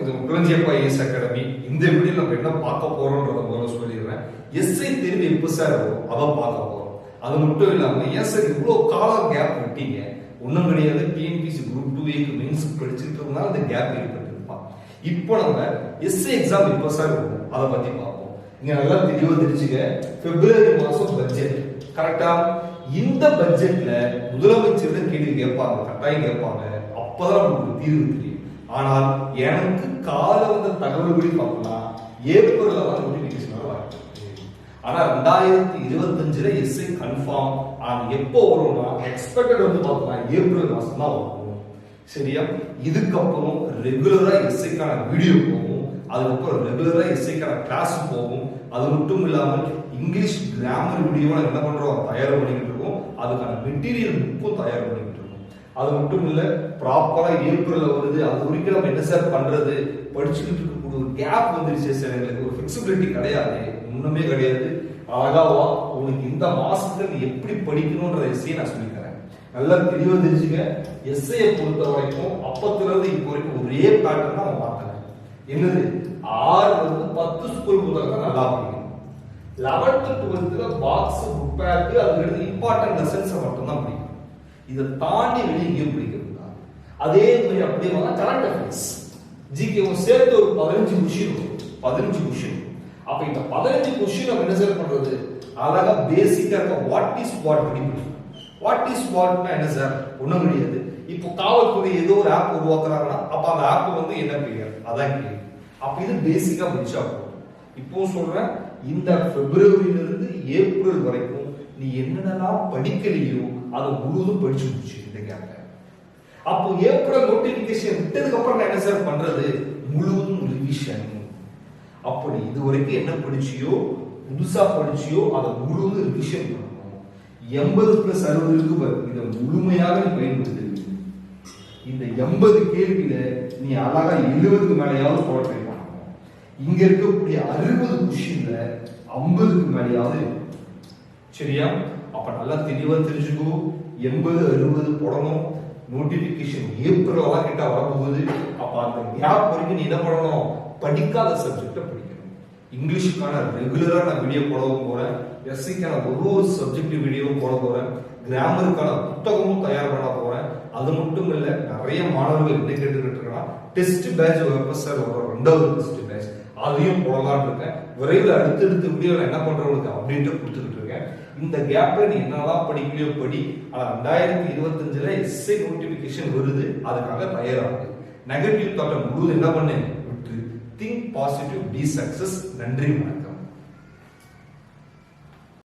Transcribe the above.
இது Kulanjiyappa IS academy இந்த video நம்ம என்ன பார்க்க போறோம்ன்றத முதல்ல சொல்லிடுறேன். எஸ்ஐ தேர்வு எப்போ சார் வரும் அதை பார்க்க போறோம். அது மட்டும் இல்லாமல் ஏன் சார் இவ்வளோ காலம் கேப் விட்டீங்க? ஒன்றும் கிடையாது. டிஎன்பிசி குரூப் டூ ஏக்கு மெயின்ஸ் படிச்சுட்டு இருந்தாலும் அந்த கேப் ஏற்பட்டிருப்பான் இப்போ நம்ம எஸ்ஐ எக்ஸாம் எப்போ சார் வரும்? அதை பத்தி பார்ப்போம். நீங்கள் நல்லா தெளிவாக தெரிஞ்சுக்க. பிப்ரவரி மாதம் பட்ஜெட் கரெக்டா இந்த பட்ஜெட்ல முதலமைச்சர் கேள்வி கேட்பாங்க கட்டாயம் கேட்பாங்க. அப்பதான் உங்களுக்கு தீர்வு தெரியும். ஆனால் எனக்கு கால வந்த தகவல்படி பார்க்கலாம் ஏப்ரல்ல தான் நோட்டிபிகேஷன் வர வாய்ப்பு ஆனால் ரெண்டாயிரத்தி இருபத்தஞ்சுல எஸ்ஐ கன்ஃபார்ம் ஆனா எப்போ வரும்னா எக்ஸ்பெக்டட் வந்து பார்த்தோம்னா ஏப்ரல் மாதம் தான் வரும். சரியா? இதுக்கப்புறம் ரெகுலராக எஸ்ஐக்கான வீடியோ போகும். அதுக்கப்புறம் ரெகுலராக எஸ்ஐக்கான கிளாஸ் போகும். அது மட்டும் இல்லாமல் இங்கிலீஷ் கிராமர் வீடியோவை என்ன பண்ணுறோம் தயார் பண்ணிக்கிட்டு இருக்கோம். அதுக்கான மெட்டீரியல் புக்கும் தயார் பண்ணிக்கிட்டு இருக்கோம் அது மட்டும் இல்லை ப்ராப்பராக ஏப்ரலில் வருது. அது வரைக்கும் நம்ம என்ன சார் பண்ணுறது படிச்சுக்கிட்டு இருக்கக்கூடிய ஒரு கேப் வந்துருச்சு சார் எங்களுக்கு. ஒரு ஃபிளெக்சிபிலிட்டி கிடையாது. ஒண்ணுமே கிடையாது. அழகாவா உனக்கு இந்த மாசத்துல நீ எப்படி படிக்கணும்ன்ற எஸ்ஐ நான் சொல்லித்தரேன். நல்லா தெளிவா தெரிஞ்சுக்க எஸ்ஐயை பொறுத்த வரைக்கும் அப்பத்துல இருந்து இப்போ வரைக்கும் ஒரே பேட்டர்ன் தான் மாத்தல என்னது? ஆறுல இருந்து பத்து ஸ்கூல் புத்தகம் நல்லா படிக்கணும். லெவன்த்து டுவெல்த்தில் பாக்ஸ் புக் பேக்கு அதுக்கு இம்பார்ட்டன்ட் லெசன்ஸை மட்டும் தான் படிக்கணும். இதை தாண்டி வெளியே எங்கேயும் படிக்கிறது தான் அதே மாதிரி அப்படி வாங்க கரண்ட் அஃபேர்ஸ் ஜிகேவும் சேர்த்து ஒரு பதினஞ்சு கொஷின் இருக்கும் பதினஞ்சு கொஷின் அப்ப இந்த பதினஞ்சு கொஷின் நம்ம என்ன சார் பண்றது? அழகா பேசிக்கா இருக்க வாட் இஸ் வாட் படிக்கணும் வாட் இஸ் வாட்னா என்ன சார் ஒண்ணும் கிடையாது. இப்போ காவல்துறை ஏதோ ஒரு ஆப் உருவாக்குறாங்கன்னா அப்ப அந்த ஆப் வந்து என்ன பெயர் அதான் கேள்வி அப்ப இது பேசிக்கா முடிச்சா இப்போ சொல்றேன் இந்த பிப்ரவரியிலிருந்து ஏப்ரல் வரைக்கும் நீ என்னென்னலாம் படிக்கலையோ அதை முழுவதும் படிச்சு முடிச்சு இந்த கேப்ல அப்போ ஏப்ரல் நோட்டிபிகேஷன் விட்டதுக்கு அப்புறம் நான் என்ன சார் பண்றது? முழுவதும் ரிவிஷன் அப்படி இது வரைக்கும் என்ன படிச்சியோ புதுசா படிச்சியோ அதை முழுவதும் ரிவிஷன் பண்ணணும். எண்பது பிளஸ் அறுபது இருக்கு பாரு. இதை முழுமையாக நீ பயன்படுத்த இந்த எண்பது கேள்வியில நீ அழகா எழுபதுக்கு மேலேயாவது போட பண்ணணும். இங்க இருக்கக்கூடிய அறுபது கொஷின்ல ஐம்பதுக்கு மேலேயாவது சரியா? அப்ப நல்லா தெளிவா தெரிஞ்சுக்கோ. எண்பது அறுபது போடணும். நோட்டிபிகேஷன் ஏப்ரல் எல்லாம் கிட்ட வரப்போகுது. அப்ப அந்த கேப் வரைக்கும் நீ என்ன பண்ணணும்? படிக்காத சப்ஜெக்ட படிக்கணும். இங்கிலீஷுக்கான ரெகுலரா நான் வீடியோ போடவும் போறேன். எஸ்சிக்கான ஒரு ஒரு சப்ஜெக்ட் வீடியோவும் போட போறேன். கிராமருக்கான புத்தகமும் தயார் பண்ண போறேன். அது மட்டும் இல்ல நிறைய மாணவர்கள் என்ன கேட்டுக்கிட்டு இருக்கா டெஸ்ட் பேட்ச் சார் வரும் ரெண்டாவது டெஸ்ட் பேட்ச் அதையும் போடலான்னு இருக்கேன். விரைவில் அடுத்தடுத்த வீடியோவில் என்ன பண்ணுறவங்களுக்கு அப்படின்ட்டு கொடுத்துக்கிட்டு இருக்கேன். இந்த கேப்பில் நீ என்னெல்லாம் படிக்கலையோ படி. ஆனால் ரெண்டாயிரத்தி இருபத்தஞ்சில் எஸ்ஐ நோட்டிஃபிகேஷன் வருது. அதுக்காக தயாராகுது நெகட்டிவ் தாட்டை முழுவதும் என்ன பண்ணு? விட்டு. திங்க் பாசிட்டிவ் பி சக்சஸ் நன்றி வணக்கம்.